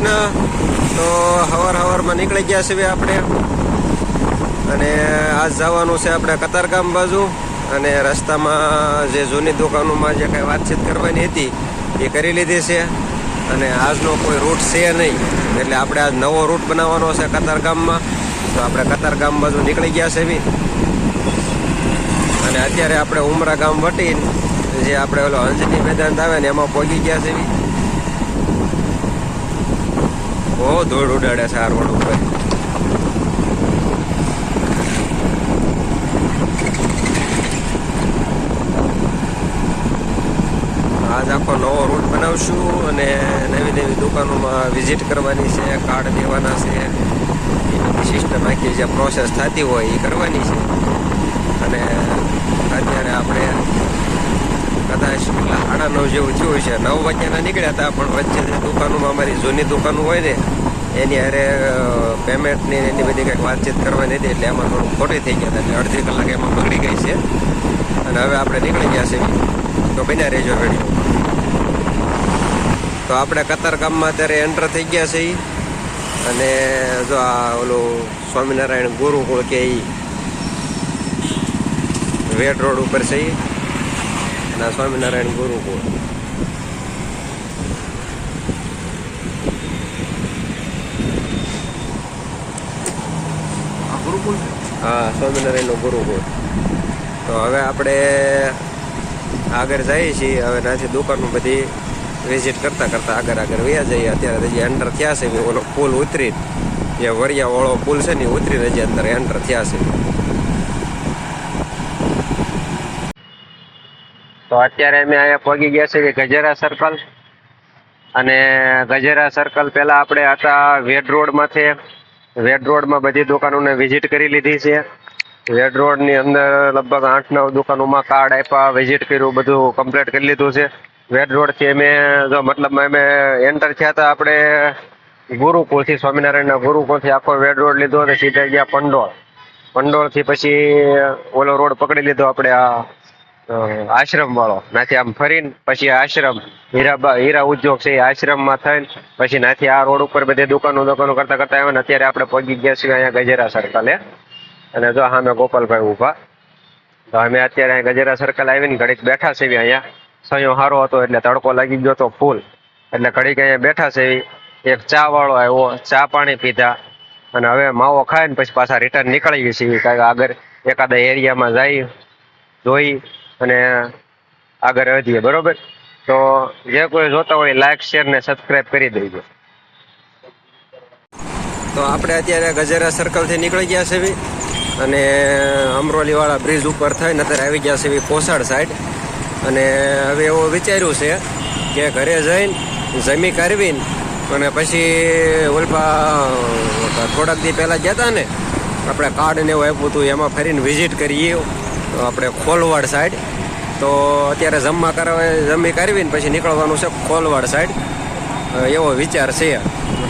કૃષ્ણ. તો હવાર હવારમાં નીકળી ગયા છીએ આપણે. અને આજ જવાનું છે આપણે કતારગામ બાજુ. અને રસ્તામાં જે જૂની દુકાનોમાં જે કાંઈ વાતચીત કરવાની હતી, એ કરી લીધી છે. અને આજનો કોઈ રૂટ છે નહીં. એટલે આપણે આજ નવો રૂટ બનાવવાનો છે કતારગામમાં. તો આપણે કતારગામ બાજુ નીકળી ગયા છે બી. અને અત્યારે આપણે ઉમરા ગામ વટીને, જે આપણે ઓલો અંજની મેદાન આવે ને, એમાં પહોંચી ગયા છે બી. બહુ ધૂળ ઉડાડે છે આ રોડ ઉપર આજ આખો નવો રૂટ બનાવશું અને નવી નવી દુકાનોમાં વિઝિટ કરવાની છે કાર્ડ દેવાના છે. એ સિસ્ટમ આખી જે પ્રોસેસ થતી હોય એ કરવાની છે. અને અત્યારે આપણે કદાચ સાડા નવ જેવું થયું છે નવ વાગ્યાના નીકળ્યા હતા, પણ વચ્ચે જે દુકાનોમાં અમારી જૂની દુકાનો હોય ને, એની હારે પેમેન્ટની એની બધી કંઈક વાતચીત કરવાની હતી, એટલે એમાં થોડું ખોટી થઈ ગયા હતા, એટલે અડધી કલાક એમાં બગડી ગઈ છે. અને હવે આપણે નીકળી ગયા છે તો બન્યા રેજો રેડિયો તો આપણે કતારગામમાં અત્યારે એન્ટર થઈ ગયા છે અને જો આ ઓલું સ્વામિનારાયણ ગુરુકુળ કે એ વેટ રોડ ઉપર છે આ સ્વામિનારાયણ ગુરુકુળ હા સ્વામિનારાયણનું ગુરુકુળ તો હવે આપણે આગળ જઈએ છીએ. હવે ત્યાંથી દુકાનો બધી વિઝિટ કરતા કરતા આગળ આગળ વ્યા જઈએ. અત્યારે જે એન્ટર થયા છે. ઓલો પુલ ઉતરી જે વરિયા વાળો પુલ છે ને ઉતરીને જે અંદર એન્ટર થયા છે. તો અત્યારે અમે અહીંયા પહોંચી ગયા છે ગજેરા સર્કલ અને ગજેરા સર્કલ પહેલાં આપણે હતા વેડ રોડમાંથી. વેડ રોડમાં બધી દુકાનોને વિઝિટ કરી લીધી છે. વેડ રોડની અંદર લગભગ આઠ નવ દુકાનોમાં કાર્ડ આપ્યા વિઝિટ કર્યું, બધું કમ્પ્લીટ કરી લીધું છે. વેડ રોડથી અમે જો મતલબમાં અમે એન્ટર થયા હતા આપણે ગુરુકુળથી, સ્વામિનારાયણના ગુરુકુળથી આખો વેડ રોડ લીધો અને સીધા ગયા પંડોળ પંડોળથી પછી ઓલો રોડ પકડી લીધો આપણે આ આશ્રમ વાળો. નાથી આમ ફરીને પછી આશ્રમ, હીરા હીરા ઉદ્યોગ છે એ આશ્રમમાં થઈને પછી નાથી આ રોડ ઉપર બધી દુકાનો દુકાનો કરતા કરતા આવ્યા ને અત્યારે આપણે પહોંચી ગયા છીએ અહીંયા ગજેરા સર્કલે અને જો સામે ગોપાલભાઈ ઊભા. તો અમે અત્યારે અહીંયા ગજેરા સર્કલ આવીને ઘડીક બેઠા છે અહીંયા. સંયો સારો હતો એટલે તડકો લાગી ગયો તો ફૂલ. એટલે ઘડીક અહીંયા બેઠા છે એક ચા વાળો આવ્યો, ચા પાણી પીધા. અને હવે માવો ખાઈને પછી પાછા રિટર્ન નીકળીએ છીએ. કાંઈક આગળ એકાદા એરિયામાં જઈ, જોઈ. અને આગળ વધીએ, બરોબર? તો જે કોઈ જોતા હોય લાઈક શેર ને સબસ્ક્રાઇબ કરી દેજો. તો આપણે અત્યારે ગજેરા સર્કલથી નીકળી ગયા છે અને અમરોલીવાળા બ્રિજ ઉપર થઈને અત્યારે આવી ગયા છે કોસાડ સાઈડ અને હવે એવું વિચાર્યું છે કે ઘરે જઈને જમી કરવીને અને પછી ઓલપા થોડાક દી પહેલાં ગયા હતા ને, આપણે કાર્ડ ને એવું આપ્યું હતું, એમાં ફરીને વિઝિટ કરીએ. આપણે ખોલવાડ સાઈડ તો અત્યારે જમવા કરવા, જમી કરવીને પછી નીકળવાનું છે કોલવાડ સાઈડ એવો વિચાર છે.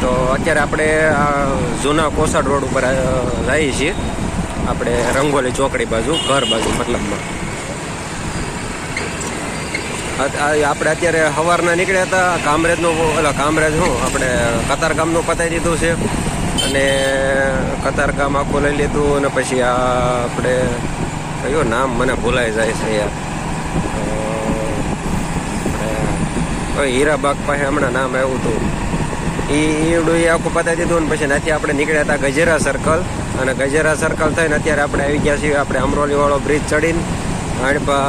તો અત્યારે આપણે આ જૂના કોસાડ રોડ ઉપર જઈએ છીએ. આપણે રંગોલી ચોકડી બાજુ, ઘર બાજુ મતલબમાં. આપણે અત્યારે સવારના નીકળ્યા હતા, કામરેજનું, ઓલા કામરેજ હું આપણે કતારગામનું પતાવી દીધું છે. અને કતારગામ આખું લઈ લીધું, અને પછી આ આપણે, કયું નામ મને ભૂલાઈ જાય છે યાર અ, આપણે હીરાબાગ પાસે હમણાં નામ આવ્યું હતું. એ ઈવડું એ આખું પતાવી દીધું ને પછી ત્યાંથી આપણે નીકળ્યા હતા ગજેરા સર્કલ અને ગજેરા સર્કલ થઈને અત્યારે આપણે આવી ગયા છીએ, આપણે અમરોલી વાળો બ્રિજ ચડીને હાડપા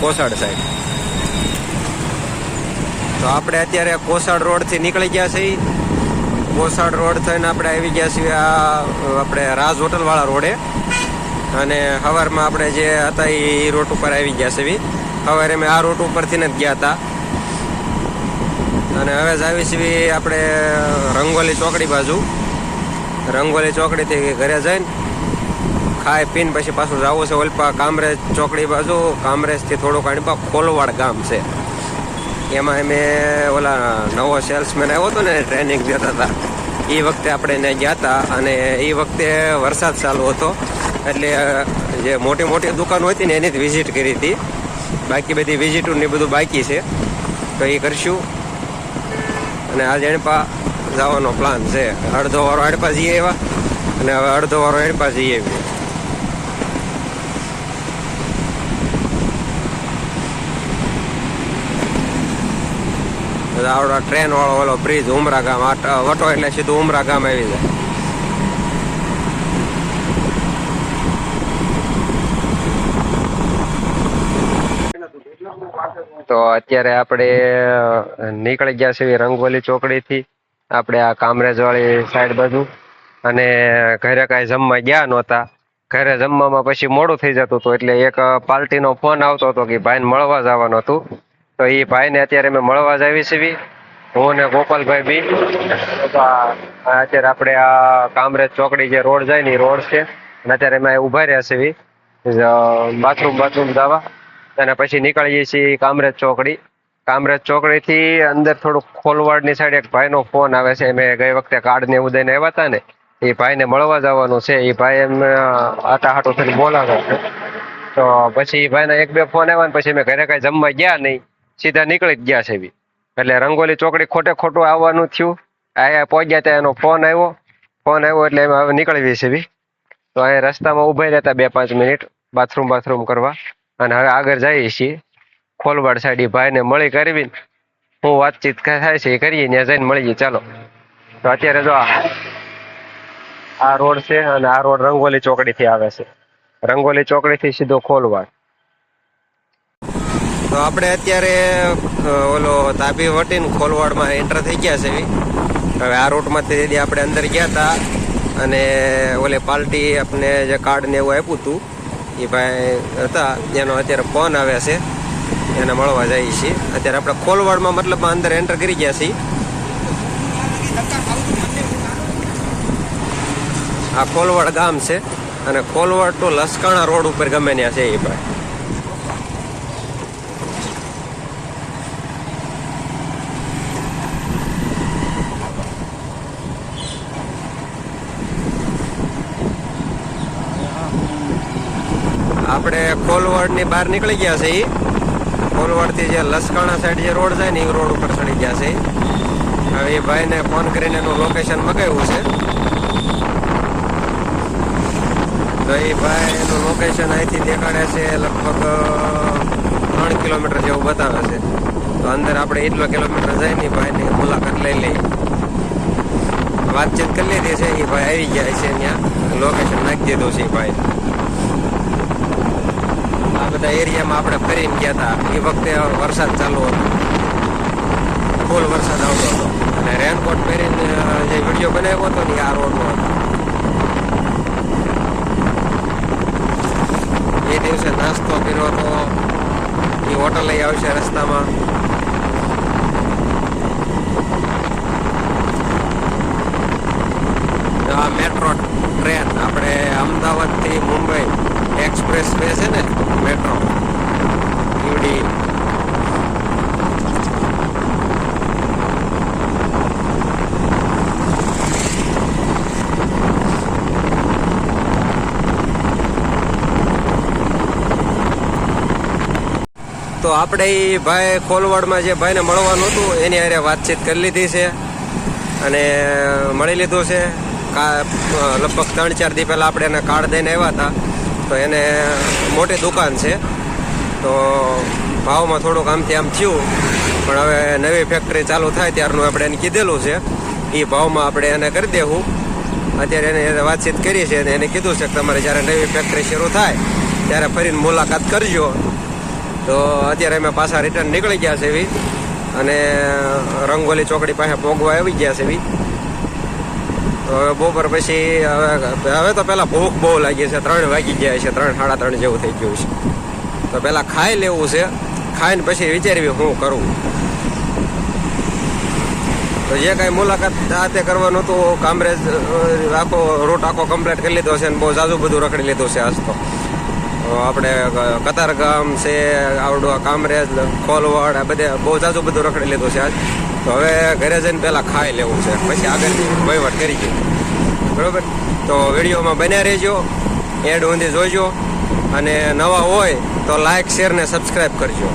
કોસાડ સાઈડ તો આપણે અત્યારે કોસાડ રોડથી નીકળી ગયા છીએ. કોસાડ રોડ થઈને આપણે આવી ગયા છીએ આ, આપણે રાજ હોટલવાળા રોડે. અને સવારમાં આપણે જે હતા એ રોડ ઉપર આવી ગયા છે સવારે અમે આ રોડ ઉપરથી જ ગયા હતા. અને હવે જ આવી છીએ આપણે રંગોલી ચોકડી બાજુ. રંગોલી ચોકડીથી ઘરે જઈને ખાઈ પીને પછી પાછું જવું છે ઓલપા કામરેજ ચોકડી બાજુ. કામરેજથી થોડુંક આણીપા ખોલવાડ ગામ છે. એમાં અમે ઓલા નવો સેલ્સમેન આવ્યો હતો ને, ટ્રેનિંગ દેતા હતા. એ વખતે આપણે એને ગયા હતા અને એ વખતે વરસાદ ચાલુ હતો. એટલે જે મોટી મોટી દુકાનો હતી ને, એની જ વિઝિટ કરી હતી. બાકી બધી વિઝિટો ને બધું બાકી છે. તો એ કરશું. અને આજે એને પા જવાનો પ્લાન છે. અડધો વારો હડપા જઈએ એવા અને હવે અડધો વારો હડપા જઈએ એવી આવડો ટ્રેન વાળો ઓલો બ્રિજ ઉમરા ગામ આ વટો એટલે સીધું ઉમરા ગામ આવી જાય. તો અત્યારે આપણે નીકળી ગયા છીએ રંગોલી ચોકડીથી. આપણે આ કામરેજ વાળી સાઈડ બાજુ. અને ઘરે કાંઈ જમવા ગયા નહોતા. ઘરે જમવામાં પછી મોડું થઈ જતું હતું. એટલે એક પાર્ટીનો ફોન આવતો હતો કે ભાઈને મળવા જવાનું હતું. તો એ ભાઈને અત્યારે મેં મળવા જ આવી છીએ હું ને ગોપાલભાઈ બી. અત્યારે આપણે આ કામરેજ ચોકડી જે રોડ જાય ને રોડ છે. અને અત્યારે અમે ઊભા રહ્યા છીએ બાથરૂમ બાથરૂમ જવા. અને પછી નીકળીએ છીએ કામરેજ ચોકડી. કામરેજ ચોકડી થી અંદર થોડુંક ખોલવાડની સાઈડ એક ભાઈનો ફોન આવે છે. મેં ગઈ વખતે કાર્ડ ને એવું દઈને આવ્યા હતા ને, એ ભાઈને મળવા જવાનું છે. એ ભાઈ એમ આટા હાટું થઈને બોલાવે તો પછી એ ભાઈના એક બે ફોન આવ્યા ને પછી મેં ઘરે કાંઈ જમવા ગયા નહીં. સીધા નીકળી જ ગયા છે બી એટલે રંગોલી ચોકડી ખોટે ખોટું આવવાનું થયું. અહીંયા પહોંચ્યા ત્યાં એનો ફોન આવ્યો. ફોન આવ્યો એટલે એમાં હવે નીકળવી છે બી તો અહીંયા રસ્તામાં ઊભા રહેતા બે પાંચ મિનિટ. બાથરૂમ બાથરૂમ કરવા. અને હવે આગળ જઈએ છીએ. ખોલવાડ સાઈડ ભાઈને મળી કરવી હું વાતચીત થાય છે એ કરીએ, ત્યાં જઈને મળીએ ચાલો. તો અત્યારે જો આ આ રોડ છે અને આ રોડ રંગોલી ચોકડીથી આવે છે. રંગોલી ચોકડીથી સીધો ખોલવાડ. તો આપણે અત્યારે ઓલો તાપી વટીને ખોલવાડમાં એન્ટર થઈ ગયા છે. હવે આ રૂટમાંથી આપણે અંદર ગયા હતા અને ઓલે પાર્ટી આપણે જે કાર્ડ ને એવું આપ્યું હતું એ ભાઈ હતા એનો અત્યારે ફોન આવે છે, એને મળવા જઈએ છીએ. અત્યારે આપણે ખોલવાડમાં મતલબ અંદર એન્ટર કરી ગયા છીએ. આ ખોલવાડ ગામ છે, અને ખોલવાડ તો લસકાણા રોડ ઉપર ગમે ત્યાં છે એ ભાઈ. આપણે ખોલવાડની બહાર નીકળી ગયા છે એ ખોલવાડથી જે લસકાણા સાઈડ જે રોડ જાય ને એ રોડ ઉપર ચડી ગયા છે હવે એ ભાઈને ફોન કરીને એનું લોકેશન મગાવ્યું છે. તો એ ભાઈ એનું લોકેશન અહીંથી દેખાડે છે લગભગ ત્રણ કિલોમીટર જેવું બતાવે છે. તો અંદર આપણે એટલો કિલોમીટર જઈને એ ભાઈની મુલાકાત લઈ લઈએ. વાતચીત કરી લીધી છે, એ ભાઈ આવી ગયા છે ત્યાં. લોકેશન નાખી દીધું છે એ ભાઈ બધા એરિયામાં આપણે ફરીને ગયા હતા એ વખતે વરસાદ ચાલુ હતો. ફૂલ વરસાદ આવતો હતો. અને રેનકોટ પહેરીને જે વીડિયો બનાવ્યો હતો ને આ રોડનો હતો. એ દિવસે નાસ્તો કર્યો હતો. એ હોટલ લઈ આવશે રસ્તામાં. મેટ્રો ટ્રેન આપણે અમદાવાદથી મુંબઈ. એક્સપ્રેસ વે છે ને, મેટ્રો. ઈવડી. તો આપણે એ ભાઈ ખોલવાડમાં જે ભાઈને મળવાનું હતું, એની હારે વાતચીત કરી લીધી છે. અને મળી લીધું છે. લગભગ ત્રણ ચાર દી પહેલાં આપણે એને કાર્ડ દઈને આવ્યા હતા. તો એને મોટી દુકાન છે. તો ભાવમાં થોડુંક આમથી આમ થયું. પણ હવે નવી ફેક્ટરી ચાલુ થાય ત્યારનું આપણે એને કીધેલું છે. એ ભાવમાં આપણે એને કરી દેવું. અત્યારે એને વાતચીત કરી છે અને એને કીધું છે કે તમારે જ્યારે નવી ફેક્ટરી શરૂ થાય, ત્યારે ફરીને મુલાકાત કરજો. તો અત્યારે અમે પાછા રિટર્ન નીકળી ગયા છે એવી. અને રંગોલી ચોકડી પાસે પોગવા આવી ગયા છે એવી. તો હવે બપોર પછી હવે હવે તો પહેલાં ભૂખ બહુ લાગી છે, ત્રણ વાગી ગયા છે, ત્રણ, સાડા ત્રણ જેવું થઈ ગયું છે. તો પહેલાં ખાઈ લેવું છે, ખાઈને પછી વિચારવી હું કરવું તો જે કાંઈ મુલાકાત આ કરવાનું હતું, કામરેજ આખો રૂટ આખો કમ્પ્લીટ કરી લીધો છે અને બહુ જાજુ બધું રખડી લીધું છે આજ તો. આપણે કતારગામ છે, આવડું કામરેજ, ખોલવાડ, આ બધે બહુ જાજુ બધું રખડી લીધું છે આજ. તો હવે ઘરે જઈને પહેલાં ખાઈ લેવું છે. પછી આગળની વહીવટ કરી ગઈ બરોબર? તો વિડીયોમાં બન્યા રહેજો, એડ ઊંધી જોઈજો અને નવા હોય તો લાઈક, શેર ને સબસ્ક્રાઈબ કરજો.